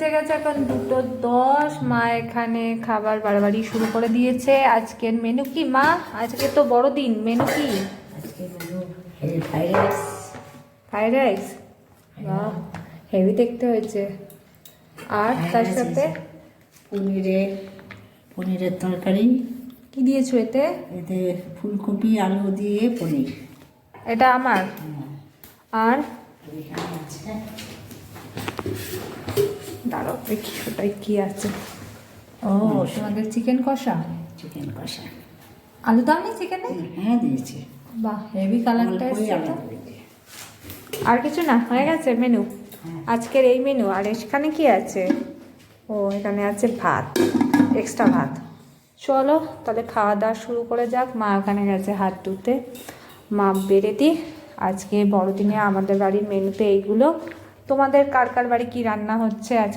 বেঁচে গেছে এখন দুটো দশ। মা এখানে খাবার বাড়াবাড়ি শুরু করে দিয়েছে। আজকের মেনু কি মা? আজকে তো বড় দিন মেনু কি ফ্রাইড রাইস হেভি দেখতে হয়েছে। আর তার সাথে? পনিরের পনিরের তরকারি। কি দিয়েছ এতে? এতে ফুলকপি আলু দিয়ে পনির। এটা আমার। আর এখানে আছে দাঁড়াও দেখি ওটাই কি আছে? ও তোমাদের চিকেন কষা? চিকেন কষা। আলু দাও নি চিকেনে হ্যাঁ দিয়েছি। বাহ হেভি কালারটা এসছে। আর কিছু না হয়ে গেছে মেনু হ্যাঁ। আজকের এই মেনু আর এখানে কি আছে? ও এখানে আছে ভাত এক্সট্রা ভাত। চলো তাহলে খাওয়া দাওয়া শুরু করে যাক। মা ওখানে গেছে হাত ধুতে। মা বেড়ে দি। আজকে বড়দিনে আমাদের বাড়ির মেনুতে এইগুলো। তোমাদের কার কার বাড়ি কি রান্না হচ্ছে আজকে?